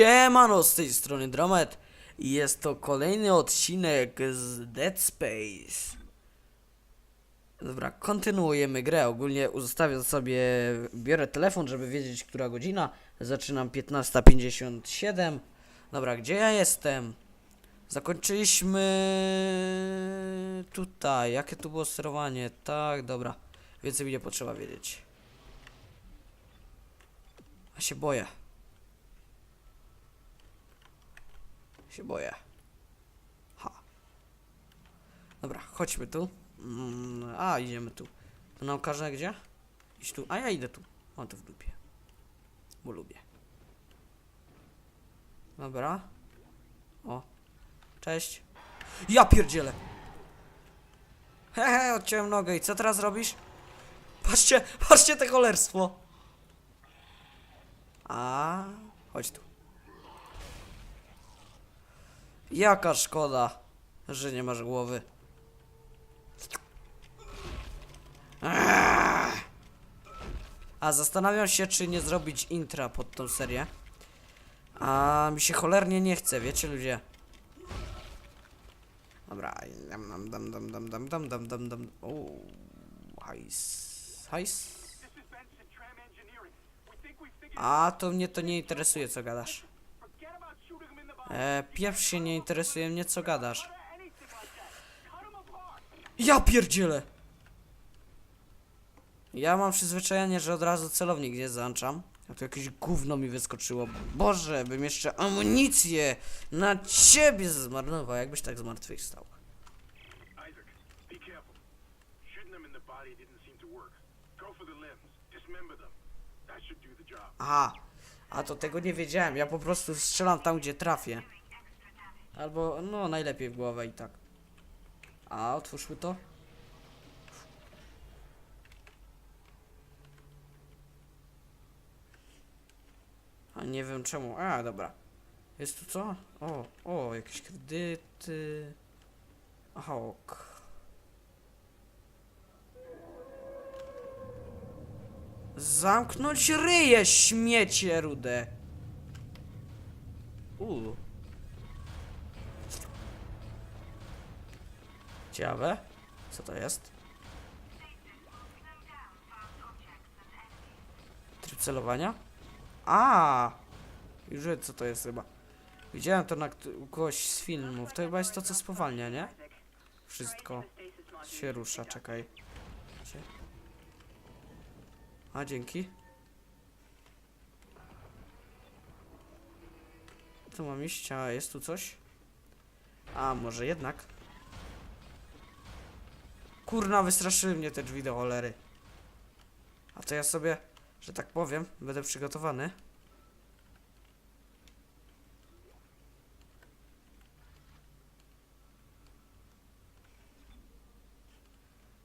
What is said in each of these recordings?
Siemano, z tej strony Dromet i jest to kolejny odcinek z Dead Space. Dobra, kontynuujemy grę. Ogólnie ustawiam sobie, biorę telefon, żeby wiedzieć, która godzina. Zaczynam 15.57. Dobra, gdzie ja jestem? Zakończyliśmy tutaj. Jakie tu było sterowanie? Tak, dobra. Więcej mi nie potrzeba wiedzieć. A się boję. Się boję. Ha. Dobra, chodźmy tu. Mm, a, idziemy tu. To nam każe gdzie? Iść tu. A ja idę tu. Mam to w dupie. Bo lubię. Dobra. O. Cześć. Ja pierdzielę. Hehe, odciąłem nogę. I co teraz robisz? Patrzcie, patrzcie te cholerstwo. A, chodź tu. Jaka szkoda, że nie masz głowy. A zastanawiam się, czy nie zrobić intra pod tą serię. A mi się cholernie nie chce, wiecie ludzie. Dobra, dam dam dam dam dam dam dam dam dam dam. O, hajs. Hajs? A to mnie to nie interesuje, co gadasz. E, pieprz się nie interesuje mnie, co gadasz. Ja pierdzielę! Ja mam przyzwyczajenie, że od razu celownik nie zaanczam. A tu jakieś gówno mi wyskoczyło. Boże, bym jeszcze amunicję na ciebie zmarnował, jakbyś tak zmartwychwstał. Aha, a to tego nie wiedziałem. Ja po prostu strzelam tam, gdzie trafię. Albo, no, najlepiej w głowę i tak. A, otwórzmy to. A nie wiem czemu. A, dobra. Jest tu co? O, o, jakieś kredyty. Aha, ok. Zamknąć ryje, śmiecie rude. Uuu. Ciekawe. Co to jest? Tryb celowania? A, Już wiem co to jest chyba. Widziałem to na u kogoś z filmów. To chyba jest to, co spowalnia, nie? Wszystko się rusza, czekaj. A, dzięki. Tu mam iść, a jest tu coś? A, może jednak? Kurna, wystraszyły mnie te drzwi do cholery. A to ja sobie, że tak powiem, będę przygotowany.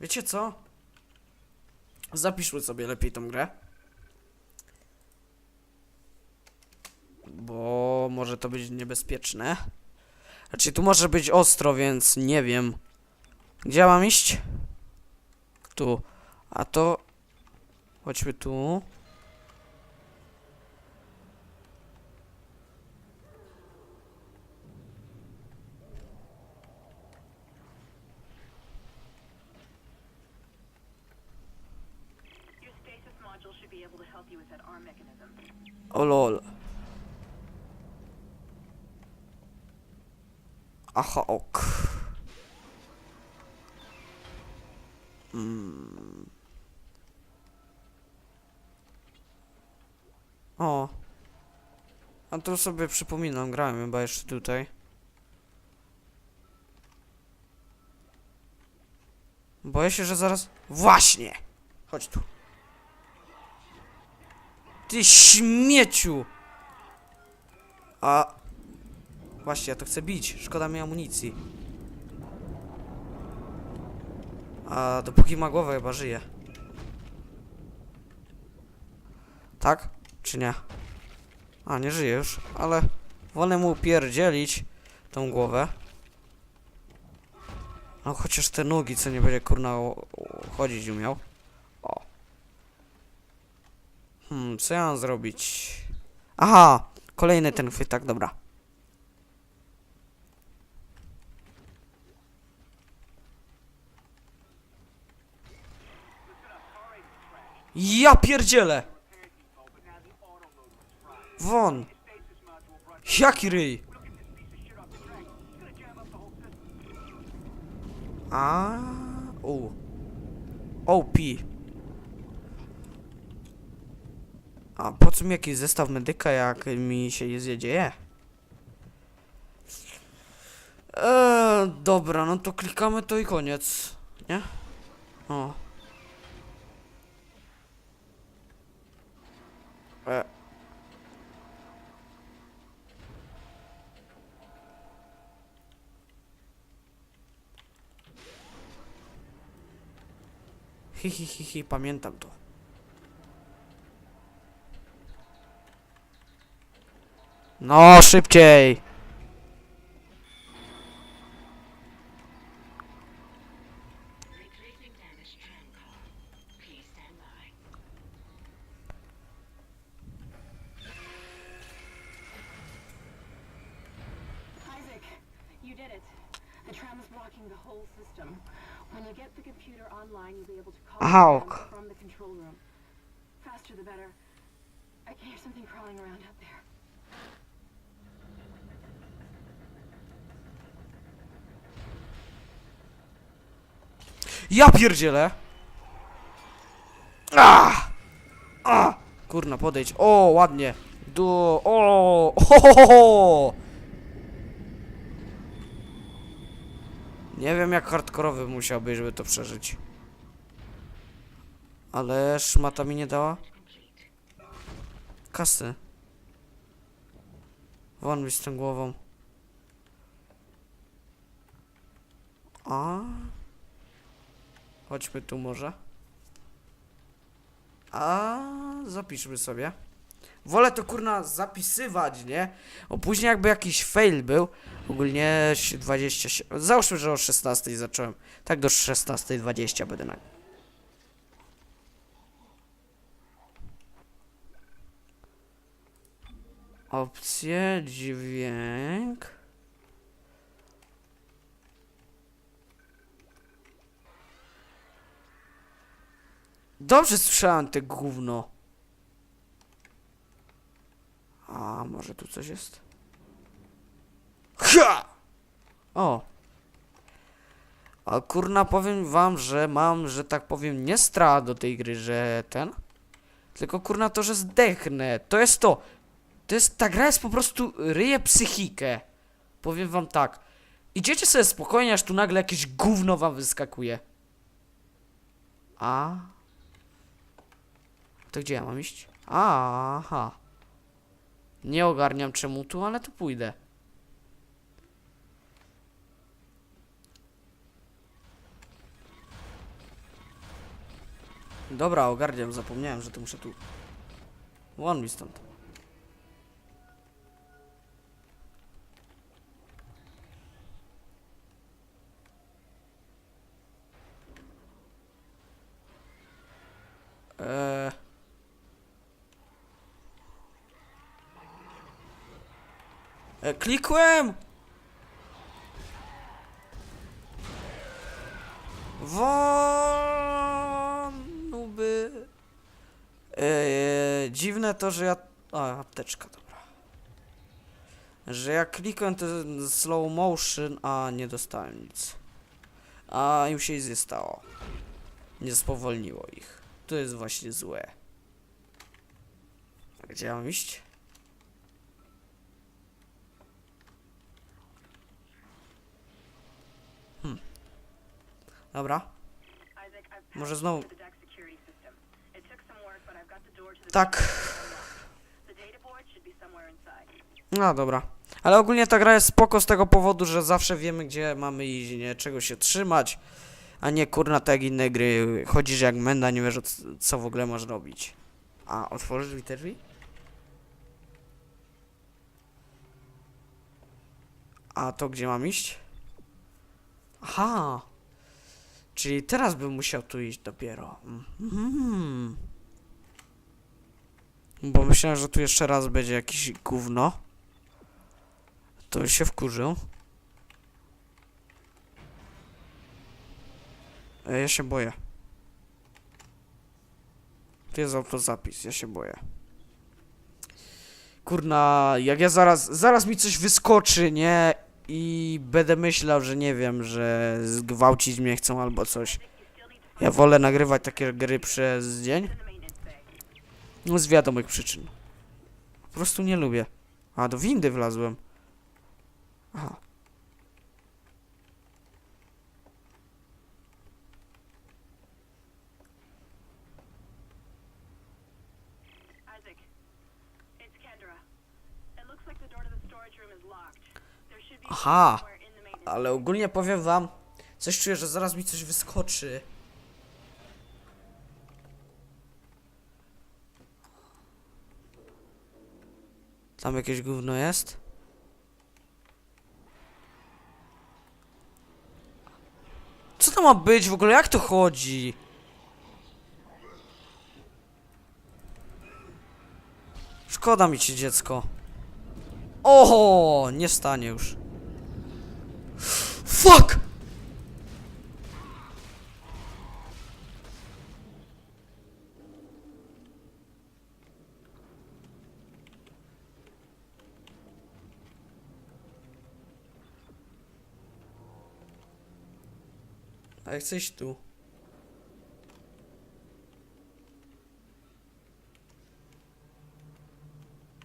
Wiecie co? Zapiszmy sobie lepiej tą grę. Bo może to być niebezpieczne. Znaczy tu może być ostro, więc nie wiem. Gdzie mam iść? Tu. A to... Chodźmy tu. Aha, ok. Mm. O. A to sobie przypominam, grałem chyba jeszcze tutaj. Boję się, że zaraz... Właśnie! Chodź tu. Ty śmieciu! A... Właśnie, ja to chcę bić. Szkoda mi amunicji. A dopóki ma głowę, chyba żyje. Tak? Czy nie? A, nie żyje już, ale wolę mu pierdzielić tą głowę. No chociaż te nogi, co nie będzie kurna chodzić umiał. O. Hmm, co ja mam zrobić? Aha! kolejny ten chwytak, dobra. Ja pierdzielę! Won! Jaki ryj? A. OP. A po co mi jakiś zestaw medyka, jak mi się nie zjedzie? Eee, dobra, no to klikamy to i koniec. Nie? O. E. Hi, hi, hi, hi, pamiętam to. No, szybciej! Tram from the control room. Faster the better. I can hear something crawling around out there. Ja pierdzielę! Ah! Ah! Kurna, podejdź. O, ładnie. Du... O! Ho, ho, ho, ho! Nie wiem jak hardkorowy musiałby, żeby to przeżyć. Ale szmata mi nie dała. Kasy. Won mi z tą głową. A? Chodźmy tu może. A zapiszmy sobie. Wolę to kurna zapisywać, nie? O później jakby jakiś fail był. Ogólnie si- 27. Załóżmy, że o 16 zacząłem. Tak do 16.20 będę na. Opcje, dźwięk. Dobrze słyszałem te gówno. A może tu coś jest? Ha! O. A kurna powiem wam, że mam, że tak powiem, nie strach do tej gry, że ten. Tylko kurna to, że zdechnę. To jest to. To jest, ta gra jest po prostu ryje psychikę. Powiem wam tak. Idziecie sobie spokojnie, aż tu nagle jakieś gówno wam wyskakuje. A. To gdzie ja mam iść? Aha. Nie ogarniam czemu tu, ale tu pójdę. Dobra, ogarniam, zapomniałem, że to muszę tu. Won mi stąd. Eee. E, klikłem! Won, nuby. E, dziwne to, że ja... A, apteczka, dobra. Że ja klikłem ten slow motion, a nie dostałem nic. A im się nic nie stało. Nie spowolniło ich. To jest właśnie złe. Gdzie mam iść? Door to the Tak. No dobra. Ale ogólnie ta gra jest spoko z tego powodu, że zawsze wiemy gdzie mamy iść, nie? Czego się trzymać. A nie kurna tak jak inne gry. Chodzisz jak menda, nie wiesz co w ogóle masz robić. A, otworzysz mi drzwi? A to gdzie mam iść? Aha. Czyli teraz bym musiał tu iść dopiero. Mhm. Bo myślałem, że tu jeszcze raz będzie jakieś gówno. To się wkurzył. E, Ja się boję. Tu jest autozapis, ja się boję. Kurna, jak ja zaraz, zaraz mi coś wyskoczy, nie? I będę myślał, że nie wiem, że zgwałcić mnie chcą albo coś. Ja wolę nagrywać takie gry przez dzień. No z wiadomych przyczyn. Po prostu nie lubię. A, do windy wlazłem. Aha. Aha. Ale ogólnie powiem wam, coś czuję, że zaraz mi coś wyskoczy. Tam jakieś gówno jest? Co to ma być w ogóle? Jak to chodzi? Szkoda mi ci dziecko. Oho, nie wstanie już. Fuck! A ja chcę iść tu.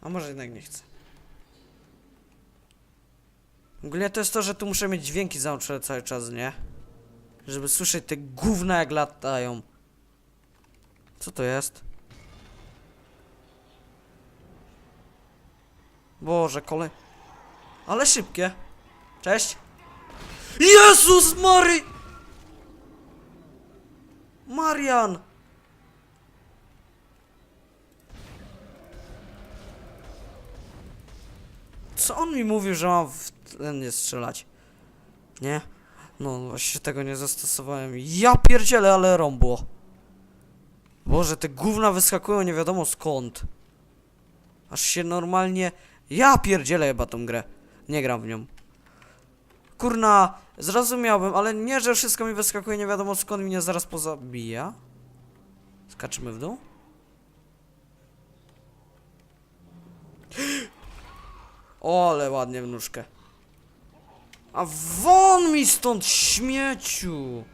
A może jednak nie chcę. Ogólnie to jest to, że tu muszę mieć dźwięki załączone cały czas, nie? Żeby słyszeć te gówna jak latają. Co to jest? Boże, kolej. Ale szybkie. Cześć. Jezus Mary! Marian! Co on mi mówił, że mam w ten nie strzelać? Nie? No właśnie tego nie zastosowałem. Ja pierdzielę, ale rąbło. Boże, te gówna wyskakują nie wiadomo skąd. Aż się normalnie... Ja pierdzielę chyba tą grę. Nie gram w nią. Kurna, zrozumiałbym, ale nie, że wszystko mi wyskakuje nie wiadomo skąd mnie zaraz pozabija. Skaczymy w dół? O, ale ładnie w nóżkę. A won mi stąd, śmieciu!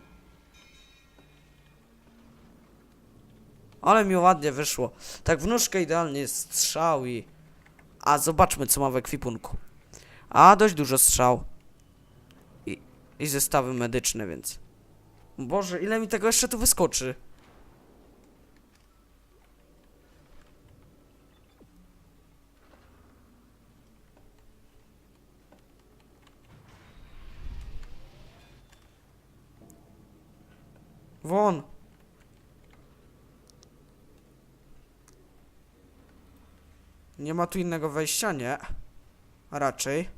Ale mi ładnie wyszło. Tak w nóżkę idealnie strzał i... A zobaczmy co ma w ekwipunku. A dość dużo strzał. I, i zestawy medyczne, więc... Boże, ile mi tego jeszcze tu wyskoczy? Won! Nie ma tu innego wejścia, nie? Raczej.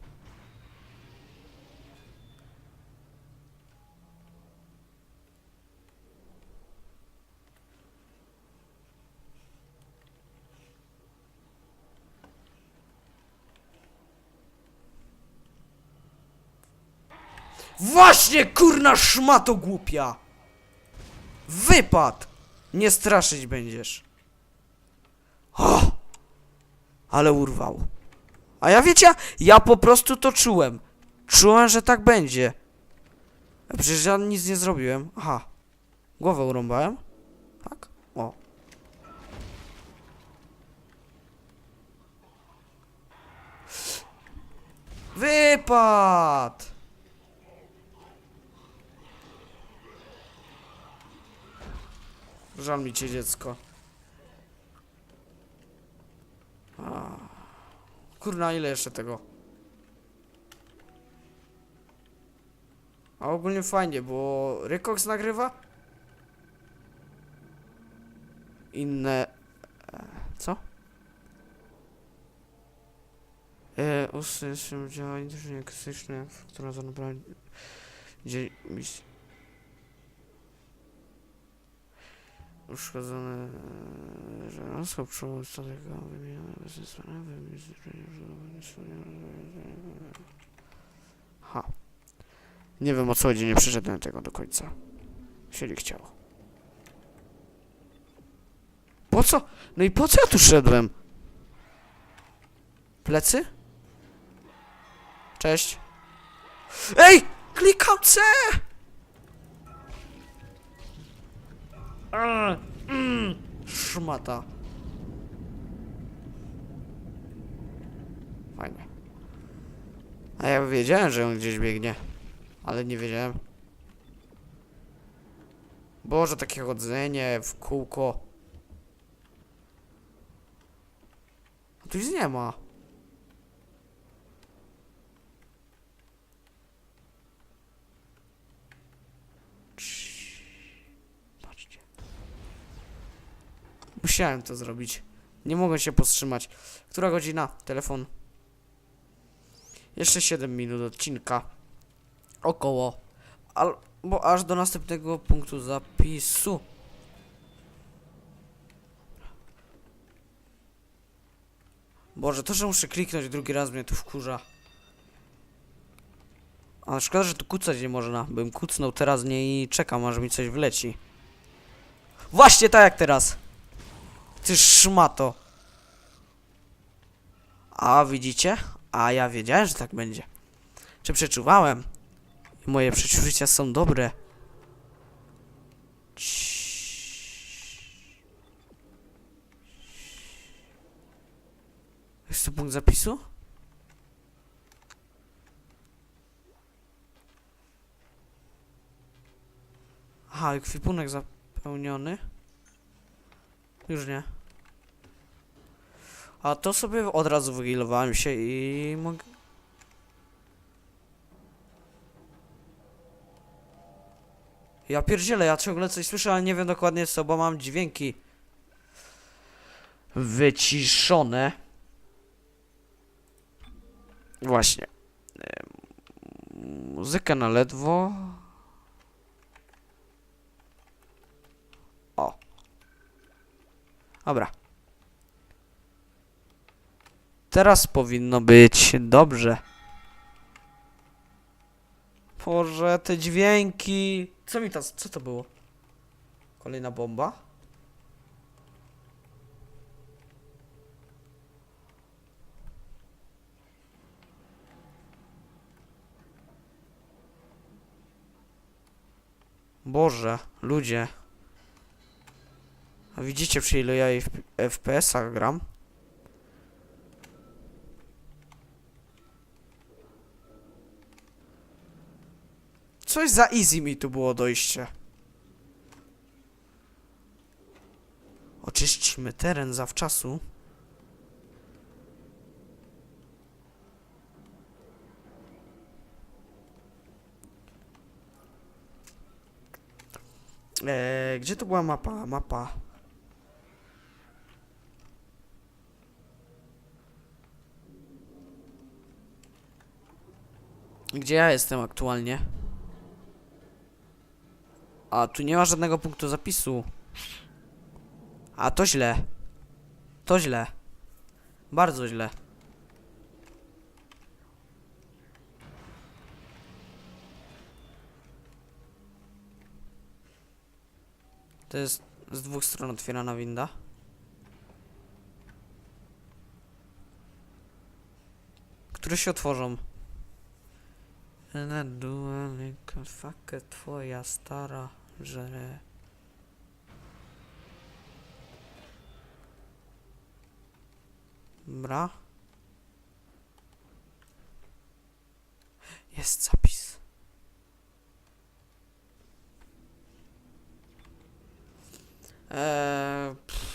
Właśnie, kurna szmato głupia! Wypad! Nie straszyć będziesz. O! Ale urwał. A ja wiecie, ja po prostu to czułem. Czułem, że tak będzie. Przecież ja nic nie zrobiłem. Aha. Głowę urąbałem? Tak? O. Wypad! Żal mi cię, dziecko. Kurna, ile jeszcze tego? A ogólnie fajnie, bo Rykox nagrywa? Inne... e, Co? E, usłyszałem działań akustyczne, która zabrała... Gdzie... mis- uszkodzone, e, że osób przywódca tego wymienione bez sprawy, Ha. Nie wiem o co chodzi, nie przeszedłem tego do końca. Się nie chciało. Po co? No i po co ja tu szedłem? Plecy? Cześć. Ej! Klikam C! A, Szmata. Fajnie. A ja wiedziałem, że on gdzieś biegnie. Ale nie wiedziałem. Boże, takie chodzenie w kółko. A tu nic nie ma. Cii. Patrzcie. Musiałem to zrobić. Nie mogę się powstrzymać. Która godzina? Telefon. Jeszcze 7 minut odcinka. Około. Albo aż do następnego punktu zapisu. Boże, to, że muszę kliknąć drugi raz mnie tu wkurza. Ale szkoda, że tu kucać nie można. Bym kucnął teraz nie i czekam, aż mi coś wleci. Właśnie tak jak teraz. Ty szmato. A widzicie? A ja wiedziałem, że tak będzie. Czy przeczuwałem? Moje przeczucia są dobre. Jest to punkt zapisu? Aha, ekwipunek zapełniony. Już nie. A to sobie od razu wygilowałem się i mogę... Ja pierdzielę, ja ciągle coś słyszę, ale nie wiem dokładnie co, bo mam dźwięki wyciszone. Właśnie. Muzykę na ledwo. Dobra. Teraz powinno być dobrze. Boże, te dźwięki. Co mi to, co to było? Kolejna bomba? Boże, ludzie. A widzicie przy ile ja F- FPS-ach gram? Coś za easy mi tu było dojście. Oczyśćmy teren zawczasu. Eee, gdzie to była mapa? Mapa. Gdzie ja jestem aktualnie? A, tu nie ma żadnego punktu zapisu. A, to źle. To źle. Bardzo źle. To jest z dwóch stron otwierana winda. Które się otworzą. Na dualika, fakę twoja stara, że... Bra. Jest zapis. Eee, pff.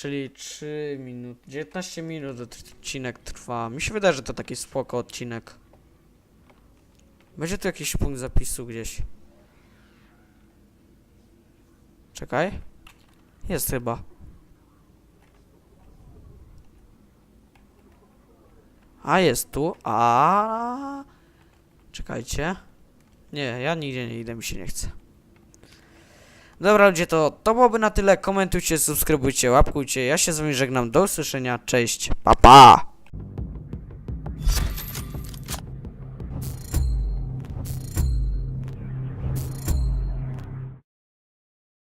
16. Czyli 3 minut, 19 minut odcinek trwa. Mi się wydaje, że to taki spoko odcinek. Będzie tu jakiś punkt zapisu gdzieś. Czekaj. Jest chyba. A jest tu. A Czekajcie. Nie, ja nigdzie nie idę, mi się nie chce. Dobra ludzie, to to byłoby na tyle. Komentujcie, subskrybujcie, łapkujcie. Ja się z wami żegnam. Do usłyszenia. Cześć. Pa pa!